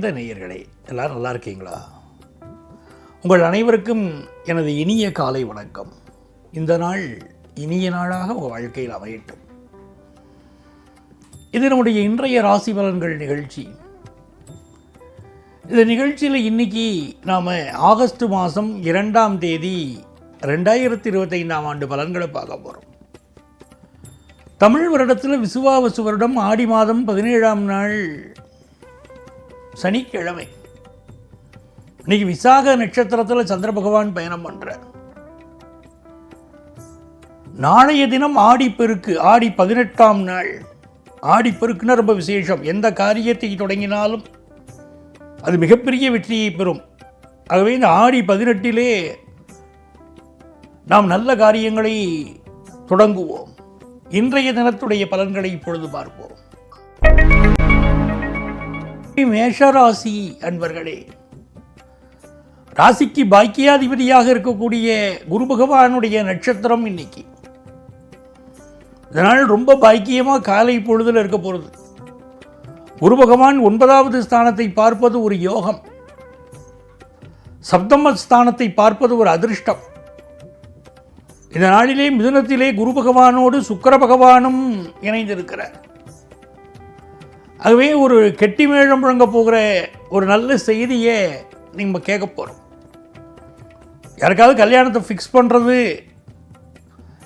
நிறைந்த நேயர்களே? எல்லாரும் நல்லா இருக்கீங்களா? உங்கள் அனைவருக்கும் எனது இனிய காலை வணக்கம். இந்த நாள் இனிய நாளாக உங்கள் வாழ்க்கையில் அமையட்டும். இது நம்முடைய இன்றைய ராசி பலன்கள் நிகழ்ச்சி. இந்த நிகழ்ச்சியில் இன்னைக்கு நாம் ஆகஸ்ட் மாதம் இரண்டாம் தேதி ரெண்டாயிரத்தி இருபத்தைந்தாம் ஆண்டு பலன்களை பார்க்க போகிறோம் தமிழ் வருடத்தில் விசுவாவசு வருடம் ஆடி மாதம் பதினேழாம் நாள் சனிக்கிழமை. இன்னைக்கு விசாக நட்சத்திரத்தில் சந்திர பகவான் பயணம் பண்ணுறார் நாளைய தினம் ஆடிப்பெருக்கு ஆடி பதினெட்டாம் நாள். ஆடிப்பெருக்குன்னா ரொம்ப விசேஷம். எந்த காரியத்தை தொடங்கினாலும் அது மிகப்பெரிய வெற்றியை பெறும். ஆகவே இந்த ஆடி பதினெட்டிலே நாம் நல்ல காரியங்களை தொடங்குவோம். இன்றைய தினத்துடைய பலன்களை இப்பொழுது பார்ப்போம். மேஷராசி அன்பர்களே. ராசிக்கு பாக்கியாதிபதியாக இருக்கக்கூடிய குரு பகவானுடைய நட்சத்திரம் இன்னைக்கு. இதனால் ரொம்ப பாக்கியமாக காலை பொழுதில் இருக்க போகிறது குரு பகவான் ஒன்பதாவது ஸ்தானத்தை பார்ப்பது ஒரு யோகம். சப்தம ஸ்தானத்தை பார்ப்பது ஒரு அதிர்ஷ்டம். இந்த நாளிலே மிதுனத்திலே குரு பகவானோடு சுக்கர பகவானும் இணைந்திருக்கிறார். ஆகவே ஒரு கெட்டி மேளம் முழங்க போகிற ஒரு நல்ல செய்தியை நம்ம கேட்க போகிறோம் யாருக்காவது கல்யாணத்தை ஃபிக்ஸ் பண்ணுறது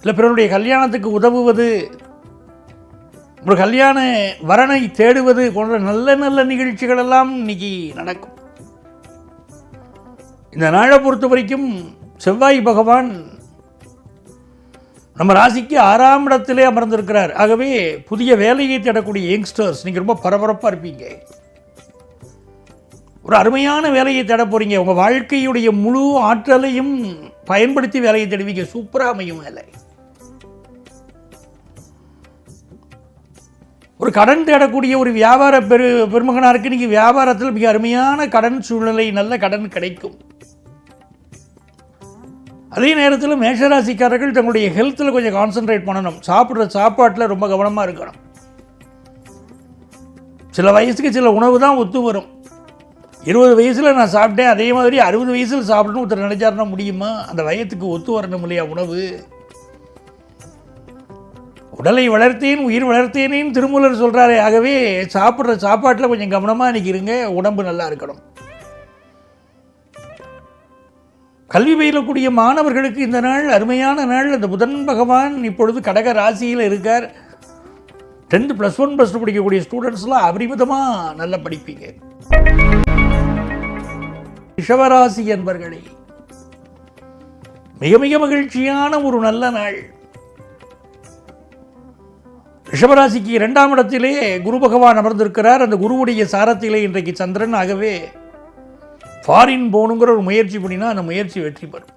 இல்லை பிறனுடைய கல்யாணத்துக்கு உதவுவது ஒரு கல்யாண வரனை தேடுவது போன்ற நல்ல நல்ல நிகழ்ச்சிகள் எல்லாம் இன்னைக்கு நடக்கும். இந்த நாளை பொறுத்த வரைக்கும் செவ்வாய் பகவான் நம்ம ராசிக்கு ஆறாம் இடத்திலே அமர்ந்திருக்கிறார். ஆகவே புதிய வேலையை தேடக்கூடிய யங்ஸ்டர்ஸ் நீங்கள் ரொம்ப பரபரப்பாக இருப்பீங்க. ஒரு அருமையான வேலையை தேட போகிறீங்க உங்கள் வாழ்க்கையுடைய முழு ஆற்றலையும் பயன்படுத்தி வேலையை தேடுவீங்க. சூப்பராக அமையும் வேலை. ஒரு கடன் தேடக்கூடிய ஒரு வியாபார பெரு பெருமகனாருக்கு நீங்கள் வியாபாரத்தில் மிக அருமையான கடன் சூழ்நிலை நல்ல கடன் கிடைக்கும். அதே நேரத்தில் மேஷராசிக்காரர்கள் தங்களுடைய ஹெல்த்தில் கொஞ்சம் கான்சென்ட்ரேட் பண்ணணும். சாப்பிட்ற சாப்பாட்டில் ரொம்ப கவனமாக இருக்கணும். சில வயசுக்கு சில உணவு தான் ஒத்து வரும். இருபது வயசில் நான் சாப்பிட்டேன் அதே மாதிரி அறுபது வயசில் சாப்பிடணும் ஒருத்தர் நினைச்சாருன்னா முடியுமா? அந்த வயத்துக்கு ஒத்து வரணும் இல்லையா உணவு? உடலை வளர்த்தேன் உயிர் வளர்த்தேனேன்னு திருமூலர் சொல்கிறாரே ஆகவே சாப்பிட்ற சாப்பாட்டில் கொஞ்சம் கவனமாக இன்றைக்கி இருங்க உடம்பு நல்லா இருக்கணும். கல்வி பயிலக்கூடிய மாணவர்களுக்கு இந்த நாள் அருமையான நாள். அந்த புதன் பகவான் இப்பொழுது கடக ராசியில் இருக்கார். Tenth plus one plus two படிக்கக்கூடிய ஸ்டூடெண்ட்ஸ்லாம் அபரிமிதமாக நல்லா படிப்பீங்க. ரிஷவராசி என்பர்களே மிக மிக மகிழ்ச்சியான ஒரு நல்ல நாள். ரிஷபராசிக்கு இரண்டாம் இடத்திலே குரு பகவான் அமர்ந்திருக்கிறார். அந்த குருவுடைய சாரத்திலே இன்றைக்கு சந்திரன் ஆகவே ஃபாரின் போகணுங்கிற ஒரு முயற்சி பண்ணினா அந்த முயற்சி வெற்றி பெறும்.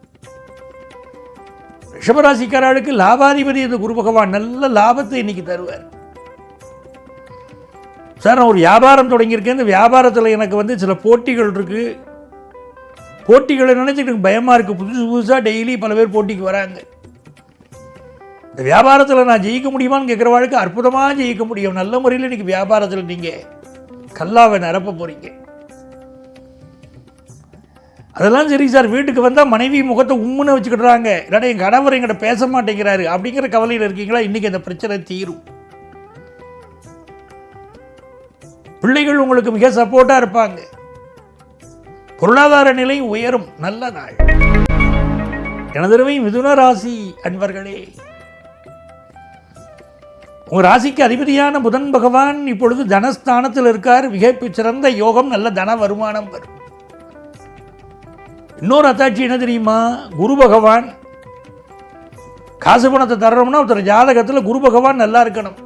ரிஷபராசிக்காரர்களுக்கு லாபாதிபதி இந்த குரு பகவான் நல்ல லாபத்தை இன்னைக்கு தருவார். சார் நான் ஒரு வியாபாரம் தொடங்கியிருக்கேன். இந்த வியாபாரத்தில் எனக்கு வந்து சில போட்டிகள் இருக்குது போட்டிகளை நினச்சிட்டு எனக்கு பயமாக இருக்குது புதுசு புதுசாக டெய்லி பல பேர் போட்டிக்கு வராங்க. இந்த வியாபாரத்தில் நான் ஜெயிக்க முடியுமான்னு கேட்குற வாழ்க்கை அற்புதமாக ஜெயிக்க முடியும். நல்ல முறையில் இன்றைக்கி வியாபாரத்தில் நீங்கள் கல்லாவை நிரப்ப போகிறீங்க அதெல்லாம் சரி சார் வீட்டுக்கு வந்தால் மனைவி முகத்தை உம்முன்னு வச்சுக்கிடுறாங்க. இல்லாட்டா என் கணவர் எங்கிட்ட பேச மாட்டேங்கிறாரு. அப்படிங்கிற கவலையில் இருக்கீங்களா? இன்றைக்கி அந்த பிரச்சனை தீரும். பிள்ளைகள் உங்களுக்கு மிக சப்போர்ட்டாக இருப்பாங்க. பொருளாதார நிலை உயரும். நல்ல நாள். எனதருமை மிதுன ராசி அன்பர்களே உங்கள் ராசிக்கு அதிபதியான புதன் பகவான் இப்பொழுது தனஸ்தானத்தில் இருக்கார். மிகப்பு சிறந்த யோகம் நல்ல தன வருமானம் வரும். இன்னொரு அத்தாட்சி என்ன தெரியுமா? குரு பகவான் காசு பணத்தை தர்றோம்னா ஒருத்தர் ஜாதகத்தில் குரு பகவான் நல்லா இருக்கணும்.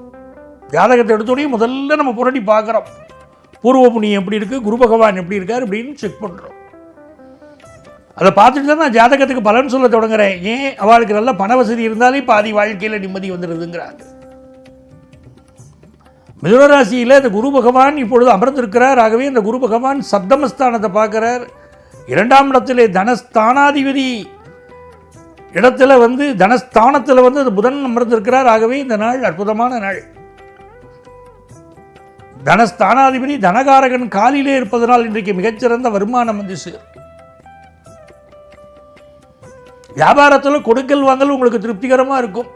ஜாதகத்தை எடுத்தோடனே முதல்ல நம்ம புரட்டி பார்க்குறோம். பூர்வ புண்ணியம் எப்படி இருக்குது குரு பகவான் எப்படி இருக்கார் அப்படின்னு செக் பண்ணுறோம் அதை பார்த்துட்டு தான் நான் ஜாதகத்துக்கு பலன் சொல்ல தொடங்குறேன். ஏன்? அவளுக்கு நல்ல பண வசதி இருந்தாலே பாதி வாழ்க்கையில் நிம்மதி வந்துடுதுங்கிறாங்க மிதுனராசியில் இந்த குரு பகவான் இப்பொழுது அமர்ந்திருக்கிறார். ஆகவே இந்த குரு பகவான் சப்தமஸ்தானத்தை பார்க்குறார். இரண்டாம் இடத்திலே தனஸ்தானாதிபதி இடத்துல வந்து தனஸ்தானத்தில் வந்து அது புதன் அமர்ந்திருக்கிறார். ஆகவே இந்த நாள் அற்புதமான நாள். தனஸ்தானாதிபதி தனகாரகன் காலிலே இருப்பதனால் இன்றைக்கு மிகச்சிறந்த வருமானம் வந்து சேரும். வியாபாரத்தில் கொடுக்கல் வாங்கல் உங்களுக்கு திருப்திகரமாக இருக்கும்.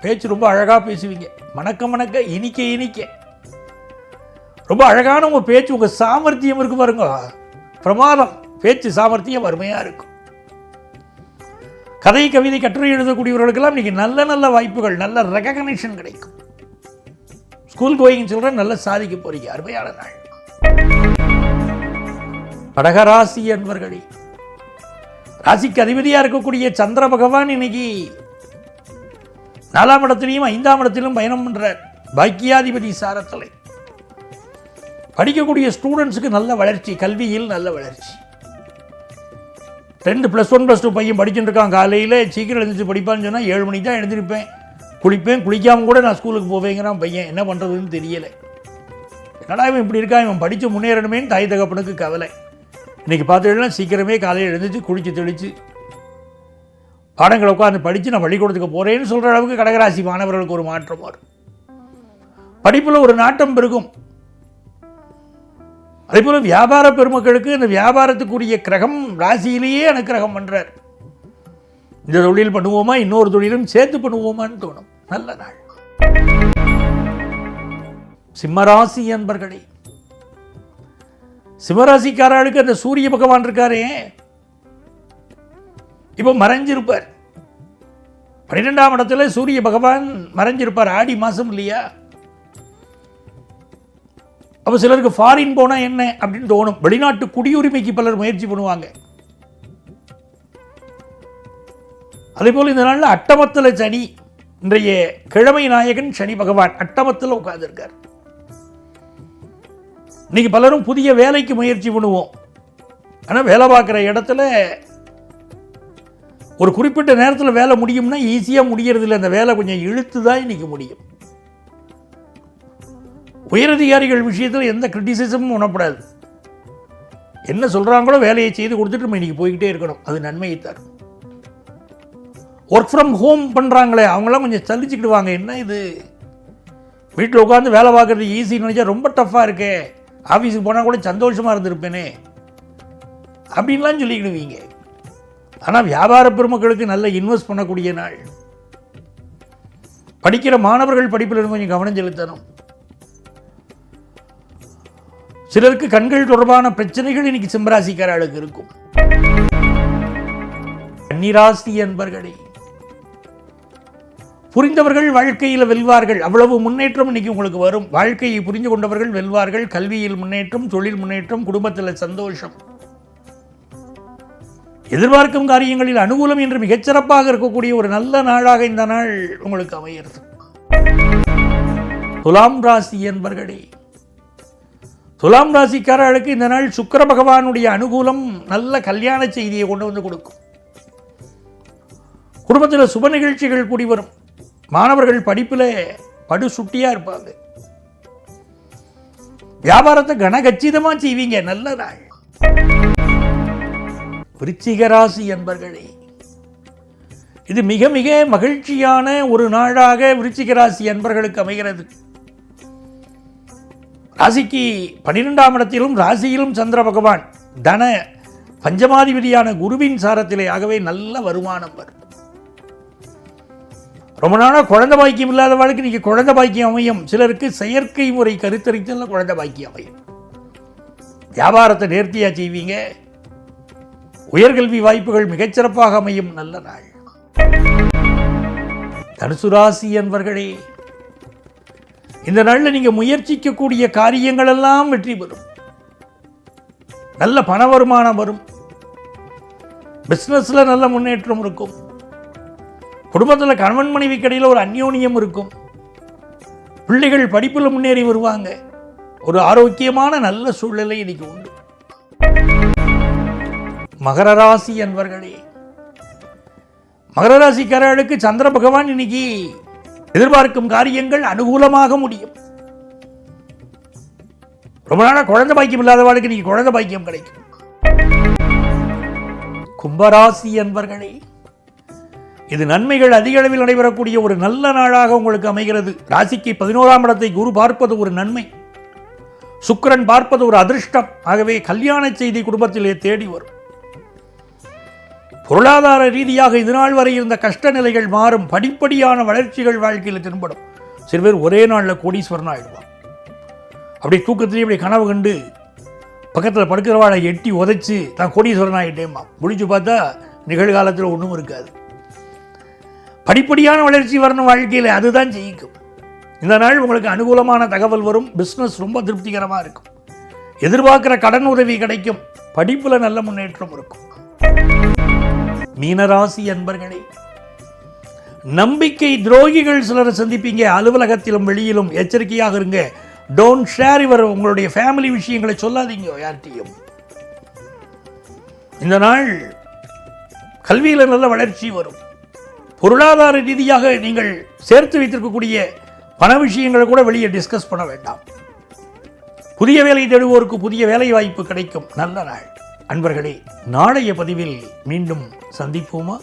பேச்சு ரொம்ப அழகாக பேசுவீங்க. மணக்க மணக்க இனிக்க இனிக்க. ரொம்ப அழகான உங்கள் பேச்சு உங்கள் சாமர்த்தியம் இருக்கு பாருங்க. பிரமாதம். பேச்சு சாமர்த்தியம் அருமையாக இருக்கும். கதை கவிதை கட்டுரை எழுதக்கூடியவர்களுக்கெல்லாம் இன்னைக்கு நல்ல நல்ல வாய்ப்புகள் நல்ல ரெகக்னேஷன் கிடைக்கும். ஸ்கூல் கோயிங் சில்ட்ரன் நல்லா சாதிக்க போறீங்க. அருமையான நாள். கடகராசி என்பர்களே ராசிக்கு அதிபதியாக இருக்கக்கூடிய சந்திர பகவான் இன்னைக்கு நாலாம் இடத்திலையும் ஐந்தாம் இடத்திலும் பயணம் பண்ணுறார் பாக்கியாதிபதி சாரத்தலை. படிக்கக்கூடிய ஸ்டூடெண்ட்ஸுக்கு நல்ல வளர்ச்சி கல்வியில் நல்ல வளர்ச்சி. ரெண்டு ப்ளஸ் ஒன் ப்ளஸ் டூ பையன் படிச்சுட்டு இருக்கான். காலையில் சீக்கிரம் எழுந்திரிச்சு படிப்பான்னு சொன்னால் ஏழு மணிக்கு தான் எழுந்திருப்பேன். குளிப்பேன். குளிக்காமல் கூட நான் ஸ்கூலுக்கு போவேங்கிறான் பையன். என்ன பண்ணுறதுன்னு தெரியலை. என்னடா இவன் இப்படி இருக்கான்? இவன் படித்து முன்னேறணுமேன்னு தாய் தகப்பனுக்கு கவலை. இன்றைக்கி பார்த்துட்டுனா சீக்கிரமே காலையில் எழுந்திரிச்சு குளிச்சு தெளித்து பாடங்களை உட்காந்து படித்து நான் பள்ளிக்கூடத்துக்கு போகிறேன்னு சொல்கிற அளவுக்கு கடகராசி மாணவர்களுக்கு ஒரு மாற்றம் வரும். படிப்பில் ஒரு நாட்டம் பெருகும். அதே போல் வியாபார பெருமக்களுக்கு இந்த வியாபாரத்துக்குரிய கிரகம் ராசியிலேயே அனுக்கிரகம் பண்ணுறார் இந்த தொழில் பண்ணுவோமா? இன்னொரு தொழிலும் சேர்த்து பண்ணுவோமான்னு தோணும். நல்ல நாள். சிம்மராசி என்பர்களே சிம்மராசிக்காரர்களுக்கு அந்த சூரிய பகவான் இருக்காரே. இப்போ மறைஞ்சிருப்பார். பன்னிரெண்டாம் இடத்துல சூரிய பகவான் மறைஞ்சிருப்பார். ஆடி மாதம் இல்லையா? அப்போ சிலருக்கு ஃபாரின் போனால் என்ன அப்படின்னு தோணும். வெளிநாட்டு குடியுரிமைக்கு பலர் முயற்சி பண்ணுவாங்க. அதே போல் இந்த நாளில் அட்டமத்தில் சனி இன்றைய கிழமை நாயகன் சனி பகவான் அட்டமத்தில் உட்கார்ந்துருக்கார். இன்னைக்கு பலரும் புதிய வேலைக்கு முயற்சி பண்ணுவோம். ஆனால் வேலை பார்க்குற இடத்துல ஒரு குறிப்பிட்ட நேரத்தில் வேலை முடியும்னா ஈஸியாக முடியறதில்ல. அந்த வேலை கொஞ்சம் இழுத்து தான் இன்னைக்கு முடியும். உயரதிகாரிகள் விஷயத்தில் எந்த கிரிட்டிசிசமும் உணப்படாது என்ன சொல்கிறாங்களோ வேலையை செய்து கொடுத்துட்டு நம்ம இன்னைக்கு போய்கிட்டே இருக்கணும். அது நன்மையை தரும். ஒர்க் ஃப்ரம் ஹோம் பண்ணுறாங்களே அவங்களாம் கொஞ்சம் சலிச்சுக்கிடுவாங்க. என்ன இது? வீட்டில் உட்காந்து வேலை பார்க்குறது ஈஸின்னு நினச்சா ரொம்ப டஃப்பாக இருக்கே. ஆஃபீஸுக்கு போனால் கூட சந்தோஷமாக இருந்திருப்பேனே. அப்படின்லாம் சொல்லிக்கிடுவீங்க. ஆனால் வியாபார பெருமக்களுக்கு நல்ல இன்வெஸ்ட் பண்ணக்கூடிய நாள். படிக்கிற மாணவர்கள் படிப்பில் இருந்து கொஞ்சம் கவனம் செலுத்தணும். சிலருக்கு கண்கள் தொடர்பான பிரச்சனைகள் இன்னைக்கு சிம்மராசிக்காரர்களுக்கு இருக்கும். கன்னிராசி என்பர்களே புரிந்தவர்கள் வாழ்க்கையில் வெல்வார்கள். அவ்வளவு முன்னேற்றம் இன்னைக்கு உங்களுக்கு வரும். வாழ்க்கையை புரிந்து கொண்டவர்கள் வெல்வார்கள். கல்வியில் முன்னேற்றம் தொழில் முன்னேற்றம் குடும்பத்தில் சந்தோஷம். எதிர்பார்க்கும் காரியங்களில் அனுகூலம் என்று மிகச்சிறப்பாக இருக்கக்கூடிய ஒரு நல்ல நாளாக இந்த நாள் உங்களுக்கு அமையிறது. துலாம் ராசி என்பர்களே துலாம் ராசிக்காரர்களுக்கு இந்த நாள் சுக்கர பகவானுடைய அனுகூலம் நல்ல கல்யாண செய்தியை கொண்டு வந்து கொடுக்கும். குடும்பத்தில் சுப நிகழ்ச்சிகள் கூடி வரும். மாணவர்கள் படிப்பில் படு சுட்டியாக இருப்பாங்க. வியாபாரத்தை கனகச்சிதமாக செய்வீங்க நல்ல நாள். விருச்சிகராசி என்பர்களே இது மிக மிக மகிழ்ச்சியான ஒரு நாளாக விருச்சிகராசி என்பர்களுக்கு அமைகிறது. ராசிக்கு பன்னிரெண்டாம் இடத்திலும் ராசியிலும் சந்திர பகவான். தன பஞ்சமாதிபதியான குருவின் சாரத்திலே ஆகவே நல்ல வருமானம் வரும். ரொம்ப நாளாக குழந்தை பாக்கியம் இல்லாத வாழ்க்கை நீங்கள் குழந்தை பாக்கியம் அமையும். சிலருக்கு செயற்கை முறை கருத்தரித்தல குழந்தை பாக்கியம் அமையும். வியாபாரத்தை நேர்த்தியாக செய்வீங்க. உயர்கல்வி வாய்ப்புகள் மிகச்சிறப்பாக அமையும். நல்ல நாள். தனுசு ராசி என்பர்களே இந்த நாளில் நீங்கள் முயற்சிக்கக்கூடிய காரியங்கள் எல்லாம் வெற்றி பெறும். நல்ல பண வருமானம் வரும். பிஸ்னஸில் நல்ல முன்னேற்றம் இருக்கும். குடும்பத்தில் கணவன் மனைவி கடையில் ஒரு அந்யோன்யம் இருக்கும். பிள்ளைகள் படிப்பில் முன்னேறி வருவாங்க. ஒரு ஆரோக்கியமான நல்ல சூழ்நிலை இன்னைக்கு உண்டு. மகர ராசி என்பர்களே மகர ராசிக்காரர்களுக்கு சந்திர பகவான் இன்னைக்கு எதிர்பார்க்கும் காரியங்கள் அனுகூலமாக முடியும். ரொம்ப நாளாக குழந்தை பாக்கியம் இல்லாதவாளுக்கு நீங்கள் குழந்தை பாக்கியம் கிடைக்கும். கும்பராசி என்பர்களே இது நன்மைகள் அதிக அளவில் நடைபெறக்கூடிய ஒரு நல்ல நாளாக உங்களுக்கு அமைகிறது. ராசிக்கு பதினோராம் இடத்தை குரு பார்ப்பது ஒரு நன்மை. சுக்கிரன் பார்ப்பது ஒரு அதிர்ஷ்டம். ஆகவே கல்யாண செய்தி குடும்பத்திலே தேடி வரும். பொருளாதார ரீதியாக இதுநாள் வரை இருந்த கஷ்ட நிலைகள் மாறும். படிப்படியான வளர்ச்சிகள் வாழ்க்கையில் தென்படும். சில பேர் ஒரே நாளில் கோடீஸ்வரன் ஆயிடுவான் அப்படி தூக்கத்திலேயே இப்படி கனவு கண்டு பக்கத்தில் படுக்கிறவாளை எட்டி உதைச்சு தான் கோடீஸ்வரன் ஆகிட்டேம்மா முடிச்சு பார்த்தா நிகழ்காலத்தில் ஒன்றும் இருக்காது. படிப்படியான வளர்ச்சி வரணும் வாழ்க்கையில் அதுதான் ஜெயிக்கும். இந்த நாள் உங்களுக்கு அனுகூலமான தகவல் வரும். பிஸ்னஸ் ரொம்ப திருப்திகரமாக இருக்கும். எதிர்பார்க்குற கடன் உதவி கிடைக்கும். படிப்பில் நல்ல முன்னேற்றம் இருக்கும். மீனராசி அன்பர்களே நம்பிக்கை துரோகிகள் சிலரை சந்திப்பீங்க அலுவலகத்திலும் வெளியிலும் எச்சரிக்கையாக இருங்க. டோன்ட் ஷேர் இவர் உங்களுடைய ஃபேமிலி விஷயங்களை சொல்லாதீங்க யார்கிட்டையும். இந்த நாள் கல்வியில் நல்ல வளர்ச்சி வரும். பொருளாதார ரீதியாக நீங்கள் சேர்த்து வைத்திருக்கக்கூடிய பண விஷயங்களை கூட வெளியே டிஸ்கஸ் பண்ண வேண்டாம். புதிய வேலை தேடுவோருக்கு புதிய வேலை வாய்ப்பு கிடைக்கும். நல்ல நாள். அன்பர்களே நாளைய பதிவில் மீண்டும் சந்திப்போமா?